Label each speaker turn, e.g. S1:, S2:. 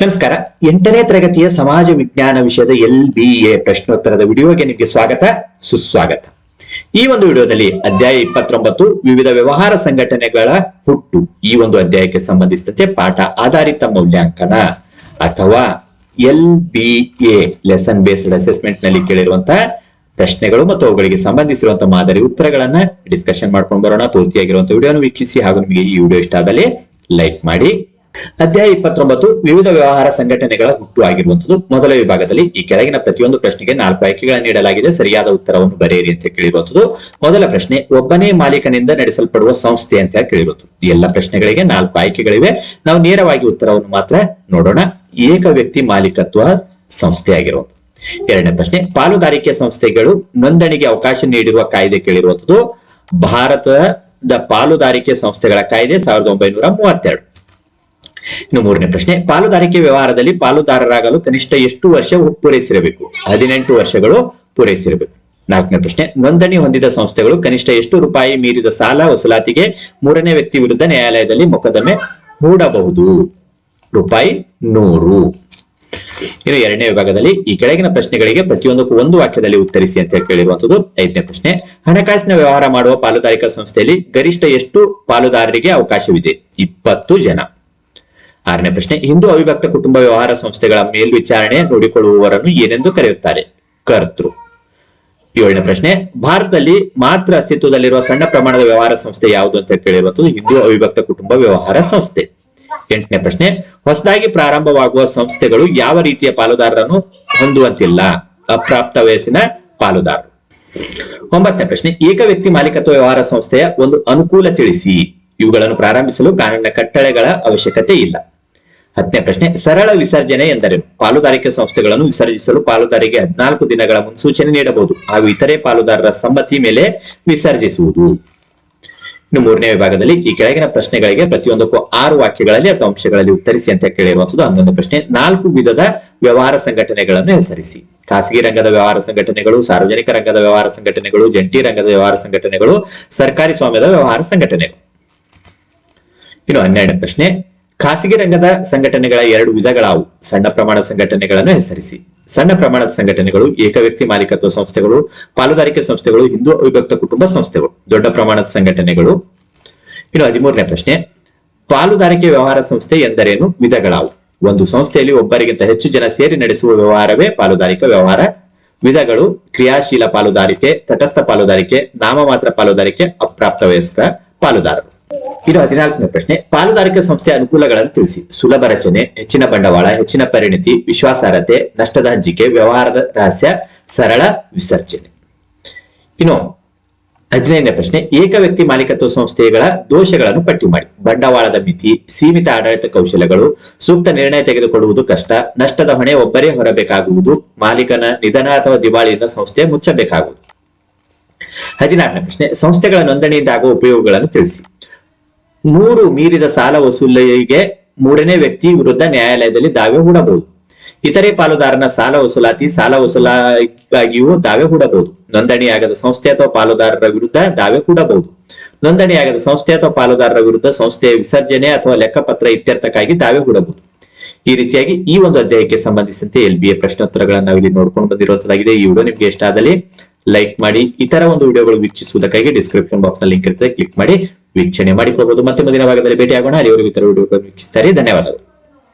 S1: ನಮಸ್ಕಾರ. ಎಂಟನೇ ತರಗತಿಯ ಸಮಾಜ ವಿಜ್ಞಾನ ವಿಷಯದ ಎಲ್ ಬಿ ಎ ಪ್ರಶ್ನೋತ್ತರದ ವಿಡಿಯೋಗೆ ನಿಮಗೆ ಸ್ವಾಗತ, ಸುಸ್ವಾಗತ. ಈ ಒಂದು ವಿಡಿಯೋದಲ್ಲಿ ಅಧ್ಯಾಯ ಇಪ್ಪತ್ತೊಂಬತ್ತು, ವಿವಿಧ ವ್ಯವಹಾರ ಸಂಘಟನೆಗಳ ಹುಟ್ಟು. ಈ ಒಂದು ಅಧ್ಯಾಯಕ್ಕೆ ಸಂಬಂಧಿಸಿದಂತೆ ಪಾಠ ಆಧಾರಿತ ಮೌಲ್ಯಾಂಕನ ಅಥವಾ L B A lesson based ಅಸೆಸ್ಮೆಂಟ್ನಲ್ಲಿ ಕೇಳಿರುವಂತಹ ಪ್ರಶ್ನೆಗಳು ಮತ್ತು ಅವುಗಳಿಗೆ ಸಂಬಂಧಿಸಿರುವಂತಹ ಮಾದರಿ ಉತ್ತರಗಳನ್ನ ಡಿಸ್ಕಷನ್ ಮಾಡ್ಕೊಂಡು ಬರೋಣ. ಪೂರ್ತಿಯಾಗಿರುವಂತಹ ವಿಡಿಯೋನ ವೀಕ್ಷಿಸಿ ಹಾಗೂ ನಿಮಗೆ ಈ ವಿಡಿಯೋ ಇಷ್ಟ ಆದಲ್ಲಿ ಲೈಕ್ ಮಾಡಿ. ಅಧ್ಯಾಯ ಇಪ್ಪತ್ತೊಂಬತ್ತು, ವಿವಿಧ ವ್ಯವಹಾರ ಸಂಘಟನೆಗಳ ಹುಟ್ಟು ಆಗಿರುವಂತದ್ದು ಮೊದಲ ವಿಭಾಗದಲ್ಲಿ ಈ ಕೆಳಗಿನ ಪ್ರತಿಯೊಂದು ಪ್ರಶ್ನೆಗೆ ನಾಲ್ಕು ಆಯ್ಕೆಗಳನ್ನು ನೀಡಲಾಗಿದೆ. ಸರಿಯಾದ ಉತ್ತರವನ್ನು ಬರೆಯಿರಿ ಅಂತ ಕೇಳಿರುವಂತದ್ದು ಮೊದಲ ಪ್ರಶ್ನೆ, ಒಬ್ಬನೇ ಮಾಲೀಕನಿಂದ ನಡೆಸಲ್ಪಡುವ ಸಂಸ್ಥೆ ಅಂತ ಕೇಳಿರುವಂತದ್ದು ಈ ಎಲ್ಲ ಪ್ರಶ್ನೆಗಳಿಗೆ ನಾಲ್ಕು ಆಯ್ಕೆಗಳಿವೆ. ನಾವು ನೇರವಾಗಿ ಉತ್ತರವನ್ನು ಮಾತ್ರ ನೋಡೋಣ. ಏಕ ವ್ಯಕ್ತಿ ಮಾಲೀಕತ್ವ ಸಂಸ್ಥೆ ಆಗಿರುವಂತದ್ದು ಎರಡನೇ ಪ್ರಶ್ನೆ, ಪಾಲುದಾರಿಕೆ ಸಂಸ್ಥೆಗಳು ನೋಂದಣಿಗೆ ಅವಕಾಶ ನೀಡಿರುವ ಕಾಯ್ದೆ ಕೇಳಿರುವಂತದ್ದು ಭಾರತದ ಪಾಲುದಾರಿಕೆ ಸಂಸ್ಥೆಗಳ ಕಾಯ್ದೆ ಸಾವಿರದ ಒಂಬೈನೂರ ಮೂವತ್ತೆರಡು. ಇನ್ನು ಮೂರನೇ ಪ್ರಶ್ನೆ, ಪಾಲುದಾರಿಕೆ ವ್ಯವಹಾರದಲ್ಲಿ ಪಾಲುದಾರರಾಗಲು ಕನಿಷ್ಠ ಎಷ್ಟು ವರ್ಷ ಪೂರೈಸಿರಬೇಕು? ಹದಿನೆಂಟು ವರ್ಷಗಳು ಪೂರೈಸಿರಬೇಕು. ನಾಲ್ಕನೇ ಪ್ರಶ್ನೆ, ನೋಂದಣಿ ಹೊಂದಿದ ಸಂಸ್ಥೆಗಳು ಕನಿಷ್ಠ ಎಷ್ಟು ರೂಪಾಯಿ ಮೀರಿದ ಸಾಲ ವಸೂಲಾತಿಗೆ ಮೂರನೇ ವ್ಯಕ್ತಿ ವಿರುದ್ಧ ನ್ಯಾಯಾಲಯದಲ್ಲಿ ಮೊಕದ್ದಮೆ ಹೂಡಬಹುದು? ರೂಪಾಯಿ ನೂರು. ಇನ್ನು ಎರಡನೇ ವಿಭಾಗದಲ್ಲಿ ಈ ಕೆಳಗಿನ ಪ್ರಶ್ನೆಗಳಿಗೆ ಪ್ರತಿಯೊಂದಕ್ಕೂ ಒಂದು ವಾಕ್ಯದಲ್ಲಿ ಉತ್ತರಿಸಿ ಅಂತ ಕೇಳಿರುವಂತದ್ದು ಐದನೇ ಪ್ರಶ್ನೆ, ಹಣಕಾಸಿನ ವ್ಯವಹಾರ ಮಾಡುವ ಪಾಲುದಾರಿಕಾ ಸಂಸ್ಥೆಯಲ್ಲಿ ಗರಿಷ್ಠ ಎಷ್ಟು ಪಾಲುದಾರರಿಗೆ ಅವಕಾಶವಿದೆ? ಇಪ್ಪತ್ತು ಜನ. ಆರನೇ ಪ್ರಶ್ನೆ, ಹಿಂದೂ ಅವಿಭಕ್ತ ಕುಟುಂಬ ವ್ಯವಹಾರ ಸಂಸ್ಥೆಗಳ ಮೇಲ್ವಿಚಾರಣೆ ನೋಡಿಕೊಳ್ಳುವವರನ್ನು ಏನೆಂದು ಕರೆಯುತ್ತಾರೆ? ಕರ್ತೃ. ಏಳನೇ ಪ್ರಶ್ನೆ, ಭಾರತದಲ್ಲಿ ಮಾತ್ರ ಅಸ್ತಿತ್ವದಲ್ಲಿರುವ ಸಣ್ಣ ಪ್ರಮಾಣದ ವ್ಯವಹಾರ ಸಂಸ್ಥೆ ಯಾವುದು ಅಂತ ಕೇಳಿರುವಂತದ್ದು ಹಿಂದೂ ಅವಿಭಕ್ತ ಕುಟುಂಬ ವ್ಯವಹಾರ ಸಂಸ್ಥೆ. ಎಂಟನೇ ಪ್ರಶ್ನೆ, ಹೊಸದಾಗಿ ಪ್ರಾರಂಭವಾಗುವ ಸಂಸ್ಥೆಗಳು ಯಾವ ರೀತಿಯ ಪಾಲುದಾರರನ್ನು ಹೊಂದುವಂತಿಲ್ಲ? ಅಪ್ರಾಪ್ತ ವಯಸ್ಸಿನ ಪಾಲುದಾರರು. ಒಂಬತ್ತನೇ ಪ್ರಶ್ನೆ, ಏಕ ವ್ಯಕ್ತಿ ಮಾಲೀಕತ್ವ ವ್ಯವಹಾರ ಸಂಸ್ಥೆಯ ಒಂದು ಅನುಕೂಲ ತಿಳಿಸಿ. ಇವುಗಳನ್ನು ಪ್ರಾರಂಭಿಸಲು ಕಾನೂನಿನ ಕಟ್ಟಳೆಗಳ ಅವಶ್ಯಕತೆ ಇಲ್ಲ. ಹತ್ತನೇ ಪ್ರಶ್ನೆ, ಸರಳ ವಿಸರ್ಜನೆ ಎಂದರೇನು ಪಾಲುದಾರಿಕೆ ಸಂಸ್ಥೆಗಳನ್ನು ವಿಸರ್ಜಿಸಲು ಪಾಲುದಾರಿಗೆ ಹದಿನಾಲ್ಕು ದಿನಗಳ ಮುನ್ಸೂಚನೆ ನೀಡಬಹುದು. ಹಾಗೂ ಇತರೆ ಪಾಲುದಾರರ ಸಮ್ಮತಿ ಮೇಲೆ ವಿಸರ್ಜಿಸುವುದು. ಇನ್ನು ಮೂರನೇ ವಿಭಾಗದಲ್ಲಿ ಈ ಕೆಳಗಿನ ಪ್ರಶ್ನೆಗಳಿಗೆ ಪ್ರತಿಯೊಂದಕ್ಕೂ ಆರು ವಾಕ್ಯಗಳಲ್ಲಿ ಅಥವಾ ಅಂಶಗಳಲ್ಲಿ ಉತ್ತರಿಸಿ ಅಂತ ಕೇಳಿರುವಂತದ್ದು. ಹನ್ನೊಂದು ಪ್ರಶ್ನೆ, ನಾಲ್ಕು ವಿಧದ ವ್ಯವಹಾರ ಸಂಘಟನೆಗಳನ್ನು ಹೆಸರಿಸಿ. ಖಾಸಗಿ ರಂಗದ ವ್ಯವಹಾರ ಸಂಘಟನೆಗಳು, ಸಾರ್ವಜನಿಕ ರಂಗದ ವ್ಯವಹಾರ ಸಂಘಟನೆಗಳು, ಜಂಟಿ ರಂಗದ ವ್ಯವಹಾರ ಸಂಘಟನೆಗಳು, ಸರ್ಕಾರಿ ಸ್ವಾಮ್ಯದ ವ್ಯವಹಾರ ಸಂಘಟನೆಗಳು. ಇನ್ನು ಹನ್ನೆರಡನೇ ಪ್ರಶ್ನೆ, ಖಾಸಗಿ ರಂಗದ ಸಂಘಟನೆಗಳ ಎರಡು ವಿಧಗಳಾವು. ಸಣ್ಣ ಪ್ರಮಾಣದ ಸಂಘಟನೆಗಳನ್ನು ಹೆಸರಿಸಿ. ಸಣ್ಣ ಪ್ರಮಾಣದ ಸಂಘಟನೆಗಳು ಏಕ ವ್ಯಕ್ತಿ ಮಾಲೀಕತ್ವ ಸಂಸ್ಥೆಗಳು, ಪಾಲುದಾರಿಕೆ ಸಂಸ್ಥೆಗಳು, ಹಿಂದೂ ಅವಿಭಕ್ತ ಕುಟುಂಬ ಸಂಸ್ಥೆಗಳು. ದೊಡ್ಡ ಪ್ರಮಾಣದ ಸಂಘಟನೆಗಳು. ಇನ್ನು ಹದಿಮೂರನೇ ಪ್ರಶ್ನೆ, ಪಾಲುದಾರಿಕೆ ವ್ಯವಹಾರ ಸಂಸ್ಥೆ ಎಂದರೇನು? ವಿಧಗಳಾವು. ಒಂದು ಸಂಸ್ಥೆಯಲ್ಲಿ ಒಬ್ಬರಿಗಿಂತ ಹೆಚ್ಚು ಜನ ಸೇರಿ ನಡೆಸುವ ವ್ಯವಹಾರವೇ ಪಾಲುದಾರಿಕೆ ವ್ಯವಹಾರ. ವಿಧಗಳು, ಕ್ರಿಯಾಶೀಲ ಪಾಲುದಾರಿಕೆ, ತಟಸ್ಥ ಪಾಲುದಾರಿಕೆ, ನಾಮಮಾತ್ರ ಪಾಲುದಾರಿಕೆ ಅಪ್ರಾಪ್ತ ವಯಸ್ಕ ಪಾಲುದಾರರು. ಇದು ಹದಿನಾಲ್ಕನೇ ಪ್ರಶ್ನೆ. ಪಾಲುದಾರಿಕೆ ಸಂಸ್ಥೆಯ ಅನುಕೂಲಗಳನ್ನು ತಿಳಿಸಿ. ಸುಲಭ ರಚನೆ, ಹೆಚ್ಚಿನ ಬಂಡವಾಳ, ಹೆಚ್ಚಿನ ಪರಿಣಿತಿ, ವಿಶ್ವಾಸಾರ್ಹತೆ, ನಷ್ಟದ ಹಂಚಿಕೆ, ವ್ಯವಹಾರದ ರಹಸ್ಯ, ಸರಳ ವಿಸರ್ಜನೆ. ಇನ್ನು ಹದಿನೈದನೇ ಪ್ರಶ್ನೆ. ಏಕ ವ್ಯಕ್ತಿ ಮಾಲೀಕತ್ವ ಸಂಸ್ಥೆಗಳ ದೋಷಗಳನ್ನು ಪಟ್ಟಿ ಮಾಡಿ. ಬಂಡವಾಳದ ಮಿತಿ, ಸೀಮಿತ ಆಡಳಿತ ಕೌಶಲ್ಯಗಳು ಸೂಕ್ತ ನಿರ್ಣಯ ತೆಗೆದುಕೊಳ್ಳುವುದು ಕಷ್ಟ, ನಷ್ಟದ ಹೊಣೆ ಒಬ್ಬರೇ ಹೊರಬೇಕಾಗುವುದು, ಮಾಲೀಕನ ನಿಧನ ಅಥವಾ ದಿವಾಳಿಯಿಂದ ಸಂಸ್ಥೆ ಮುಚ್ಚಬೇಕಾಗುವುದು. ಹದಿನಾರನೇ ಪ್ರಶ್ನೆ. ಸಂಸ್ಥೆಗಳ ನೋಂದಣಿಯಿಂದ ಆಗುವ ಉಪಯೋಗಗಳನ್ನು ತಿಳಿಸಿ. ನೂರು ಮೀರಿದ ಸಾಲ ವಸೂಲಿಗೆ ಮೂರನೇ ವ್ಯಕ್ತಿ ವಿರುದ್ಧ ನ್ಯಾಯಾಲಯದಲ್ಲಿ ದಾವೆ ಹೂಡಬಹುದು. ಇತರೆ ಪಾಲುದಾರನ ಸಾಲ ವಸೂಲಾತಿ ಸಾಲ ವಸೂಲಾಗಿಯೂ ದಾವೆ ಹೂಡಬಹುದು. ನೋಂದಣಿಯಾಗದ ಸಂಸ್ಥೆ ಅಥವಾ ಪಾಲುದಾರರ ವಿರುದ್ಧ ದಾವೆ ಹೂಡಬಹುದು. ನೋಂದಣಿಯಾಗದ ಸಂಸ್ಥೆ ಅಥವಾ ಪಾಲುದಾರರ ವಿರುದ್ಧ ಸಂಸ್ಥೆಯ ವಿಸರ್ಜನೆ ಅಥವಾ ಲೆಕ್ಕಪತ್ರ ಇತ್ಯರ್ಥಕ್ಕಾಗಿ ದಾವೆ ಹೂಡಬಹುದು. ಈ ರೀತಿಯಾಗಿ ಈ ಒಂದು ಅಧ್ಯಾಯಕ್ಕೆ ಸಂಬಂಧಿಸಿದಂತೆ ಎಲ್ ಬಿ ಎ ಪ್ರಶ್ನೋತ್ತರಗಳನ್ನು ನಾವಿಲ್ಲಿ ನೋಡ್ಕೊಂಡು ಬಂದಿರುವಂತದ್ದಾಗಿದೆ. ಈ ವಿಡಿಯೋ ನಿಮ್ಗೆ ಇಷ್ಟ ಆದಲ್ಲಿ ಲೈಕ್ ಮಾಡಿ ಇತರ ಒಂದು ವಿಡಿಯೋಗಳು ವೀಕ್ಷಿಸುವುದಕ್ಕಾಗಿ ಡಿಸ್ಕ್ರಿಪ್ಷನ್ ಬಾಕ್ಸ್ನಲ್ಲಿ ಲಿಂಕ್ ಇರ್ತದೆ ಕ್ಲಿಕ್ ಮಾಡಿ, ವೀಕ್ಷಣೆ ಮಾಡಿಕೊಳ್ಬಹುದು ಮತ್ತೆ ಮುಂದಿನ ಭಾಗದಲ್ಲಿ ಭೇಟಿಯಾಗೋಣ. ಅಲ್ಲಿವರೆಗೂ ಇತರ ವಿಡಿಯೋಗಳು ವೀಕ್ಷಿಸ್ತಾರೆ ಧನ್ಯವಾದಗಳು.